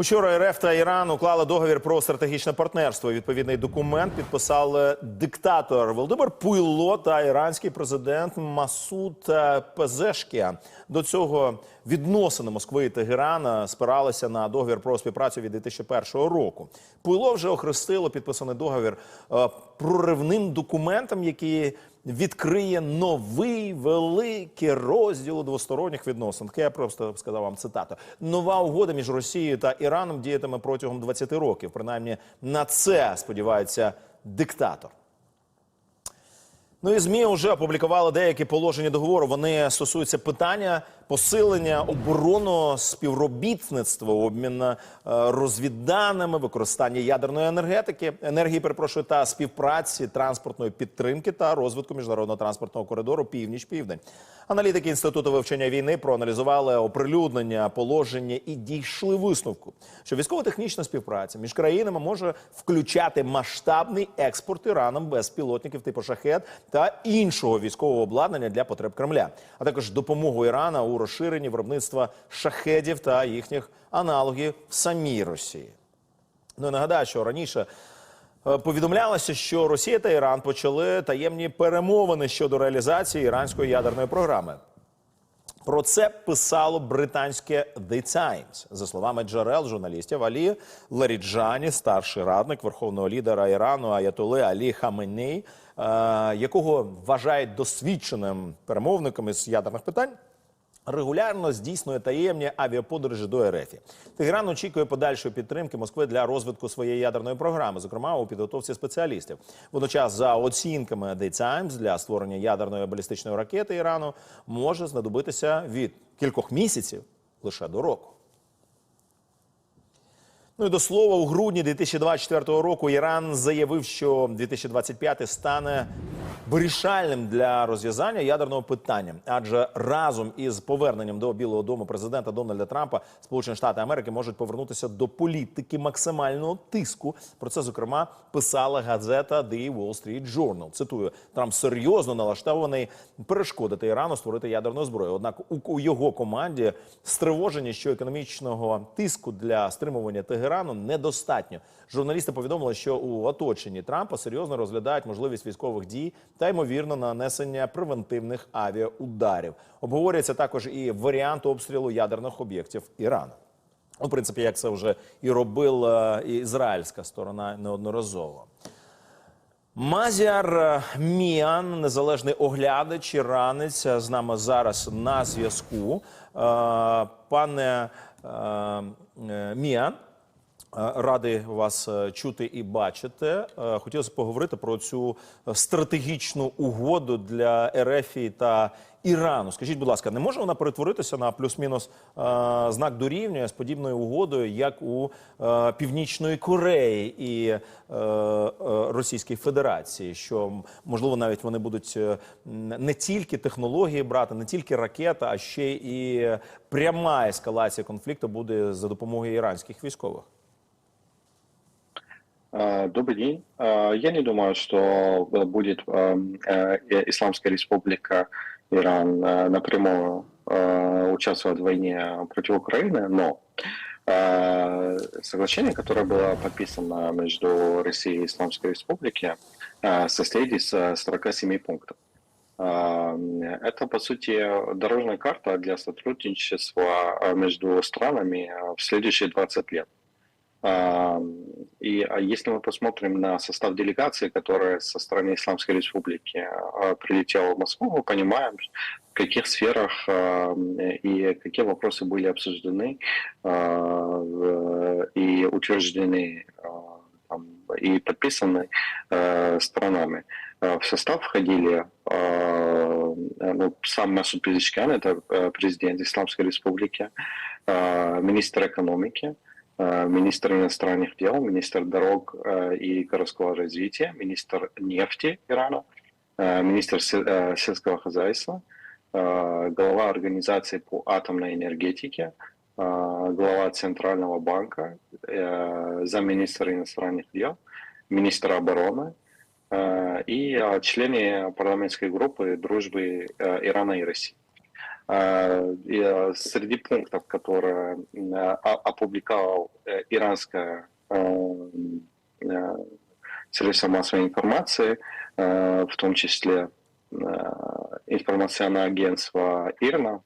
Учора РФ та Іран уклали договір про стратегічне партнерство. Відповідний документ підписали диктатор Володимир Пуйло та іранський президент Масуд Пезешкія. До цього відносини Москви і Тегерана спиралися на договір про співпрацю від 2001 року. Пуйло вже охрестило підписаний договір е, проривним документом, який відкриє новий великий розділ двосторонніх відносин. Я просто сказав вам цитату. Нова угода між Росією та Іраном діятиме протягом 20 років. Принаймні на це сподівається диктатор. Ну і змі вже опублікували деякі положення договору. Вони стосуються питання посилення оборонного співробітництва, обмін е, розвідданими, використання ядерної енергетики, енергії, перепрошую, та співпраці транспортної підтримки та розвитку міжнародного транспортного коридору північ-південь. Аналітики інституту вивчення війни проаналізували оприлюднення положення і дійшли висновку, що військово-технічна співпраця між країнами може включати масштабний експорт Іраном безпілотників типу шахет та іншого військового обладнання для потреб Кремля, а також допомогу Ірана у розширенні виробництва шахедів та їхніх аналогів в самій Росії. Ну і нагадаю, що раніше е, повідомлялося, що Росія та Іран почали таємні перемовини щодо реалізації іранської ядерної програми. Про це писало британське The Times. За словами джерел журналістів Алі Ларіджані, старший радник верховного лідера Ірану Аятоли Алі Хаменей, е, якого вважають досвідченим перемовником із ядерних питань. Регулярно здійснює таємні авіаподорожі до РФ. Тегеран очікує подальшої підтримки Москви для розвитку своєї ядерної програми, зокрема у підготовці спеціалістів. Водночас, за оцінками The Times, для створення ядерної балістичної ракети Ірану може знадобитися від кількох місяців лише до року. Ну і до слова, у грудні 2024 року Іран заявив, що 2025 стане вирішальним для розв'язання ядерного питання, адже разом із поверненням до Білого Дому президента Дональда Трампа Сполучені Штати Америки можуть повернутися до політики максимального тиску. Про це зокрема писала газета The Wall Street Journal. Цитую: Трамп серйозно налаштований перешкодити Ірану створити ядерну зброю. Однак у, його команді стривожені, що економічного тиску для стримування Тегерану недостатньо. Журналісти повідомили, що у оточенні Трампа серйозно розглядають можливість військових дій та ймовірно нанесення превентивних авіаударів. Обговорюється також і варіант обстрілу ядерних об'єктів Ірану. Ну, В принципі, як це вже і робила і ізраїльська сторона неодноразово. Мазіар е, Міан, незалежний оглядач, іранець, е, з нами зараз на зв'язку. Е, Пане Міан, Радий вас е, чути і бачити. Е, Хотілося поговорити про цю стратегічну угоду для Ерефії та Ірану. Скажіть, будь ласка, не може вона перетворитися на плюс-мінус е, знак дорівнює з подібною угодою, як у е, Північної Кореї і е, е, Російській Федерації? Що можливо навіть вони будуть е, не тільки технології брати, не тільки ракета, а ще і пряма ескалація конфлікту буде за допомогою іранських військових. А, Добрый день. А, Я не думаю, что будет эм, э, Исламская республика Иран э, напрямую э, участвовать в войне против Украины, но э, соглашение, которое было подписано между Россией и Исламской республикой, э, состоит из э, 47 пунктов. Это, по сути, дорожная карта для сотрудничества э, между странами э, в следующие 20 лет. И а, если мы посмотрим на состав делегации, которая со стороны Исламской Республики а, прилетела в Москву, мы понимаем, в каких сферах а, и какие вопросы были обсуждены а, и утверждены и подписаны сторонами. Э, В состав входили ну, сам Масуд Пезешкян, это президент Исламской Республики, министр экономики, министр иностранных дел, министр дорог э, и городского развития, министр нефти Ирана, э, министр се- э, сельского хозяйства, э, глава организации по атомной энергетике, э, глава Центрального банка, э, замминистра иностранных дел, министра обороны э, и э, члены парламентской группы дружбы э, Ирана и России. Э, э, Среди пунктов, которые э, опубликовал иранское э, средство массовой информации, в том числе информационное агентство ИРНА,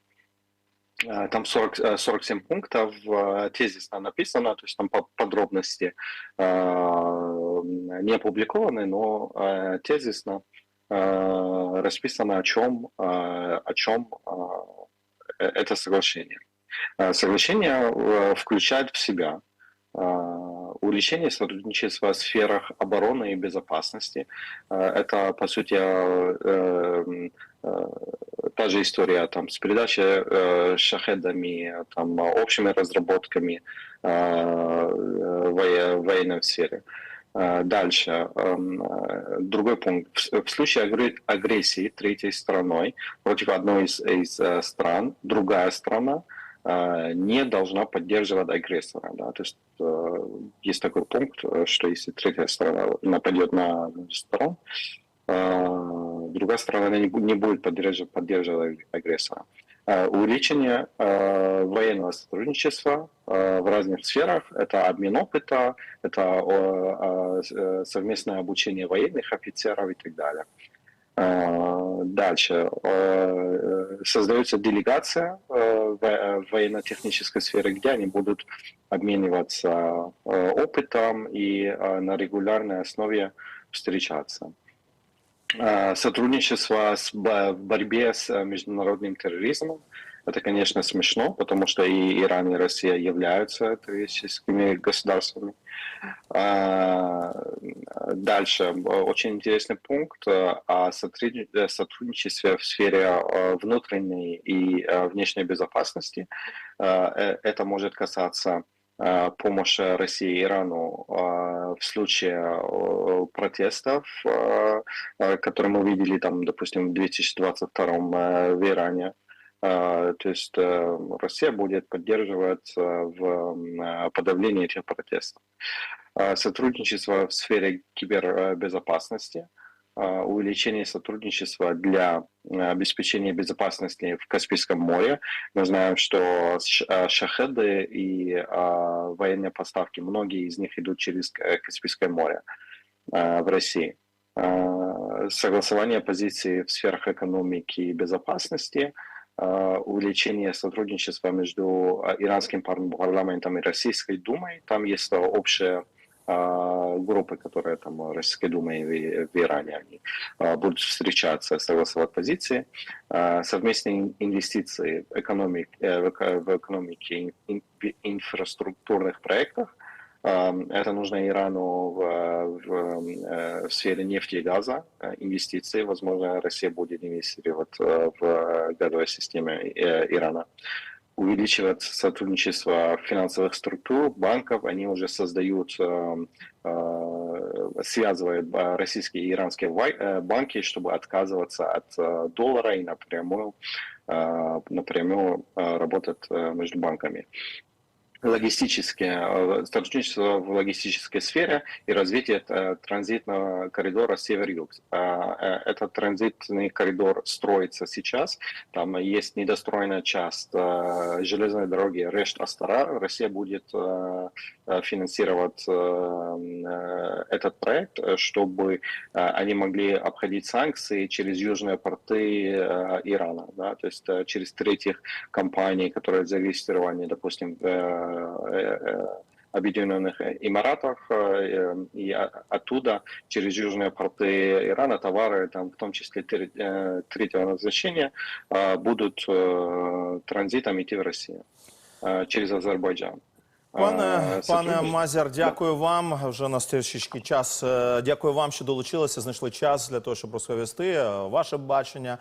Там 40, э, 47 пунктов, тезисно написано, то есть там по- подробности не опубликованы, но тезисно расписано, о чем, э, о чем э, это соглашение. Э, Соглашение э, включает в себя э, увеличение сотрудничества в сферах обороны и безопасности. Э, Это, по сути, э, э, э, та же история там, с передачей э, шахедами, там, общими разработками э, э, воe- военной сфере. Э, Дальше. эм, э, Другой пункт. В случае агре- агрессии третьей страной против одной из, из э, стран, другая страна не должна поддерживать агрессора. Да? То есть есть такой пункт, что если третья страна нападет на э, другая бу- не будет поддерживать, поддерживать агрессора. Э, Увеличение э, военного сотрудничества э, в разных сферах – это обмен опыта, это совместное обучение военных офицеров и так далее. Дальше. Создается делегация в военно-технической сфере, где они будут обмениваться опытом и на регулярной основе встречаться. Э, Сотрудничество с в борьбе с э, международным терроризмом. Это, конечно, смешно, потому что и Иран, и Россия являются террористическими государствами. А, Дальше. Очень интересный пункт э, о э, сотрудничестве в сфере внутренней и внешней безопасности. Это может касаться помощи России и Ирану в случае протестов, э, э, которые мы видели, там, допустим, в 2022 э, в Иране. Э, То есть э, Россия будет поддерживать э, в э, подавлении этих протестов. Э, Сотрудничество в сфере кибербезопасности, э, увеличение сотрудничества для э, обеспечения безопасности в Каспийском море. Мы знаем, что э, шахеды и э, военные поставки, многие из них идут через э, Каспийское море э, в России. Э, Согласование позиций в сферах экономики и безопасности, э, увеличение сотрудничества между э, иранским пар- парламентом и Российской Думой. Там есть э, общая э, группы, которые там э, Российской Думы в Иране, они э, будут встречаться, согласовать позиции. Э, Совместные ин- инвестиции в, экономик, э, в эко- в экономике, ин- ин- инфраструктурных проектах. Эм, Это нужно Ирану в, в, э, в сфере нефти и газа, э, инвестиции. Возможно, Россия будет инвестировать э, в газовой системе Ирана. Увеличивать сотрудничество финансовых структур, банков. Они уже создают, связывают российские и иранские банки, чтобы отказываться от доллара и напрямую, напрямую работать между банками логистические, э, сотрудничество в логистической сфере и развитие э, транзитного коридора север-юг. А, э, Этот транзитный коридор строится сейчас. Там есть недостроенная часть железной дороги Решт-Астара. Россия будет финансировать этот проект, чтобы они могли обходить санкции через южные порты Ирана, да, то есть через третьих компаний, которые зарегистрированы, допустим, Объединенных Эмиратах, э, и о- оттуда через южные порты Ирана товары, там, в том числе тер- э, третьего назначения, э, будут э, транзитом идти в Россию э, через Азербайджан. Пане, Е, пане сотрудничество- Мазяр, дякую вам. Вже на трішечки час. Е, Дякую вам, що долучилися, знайшли час для того, щоб розповісти е, ваше бачення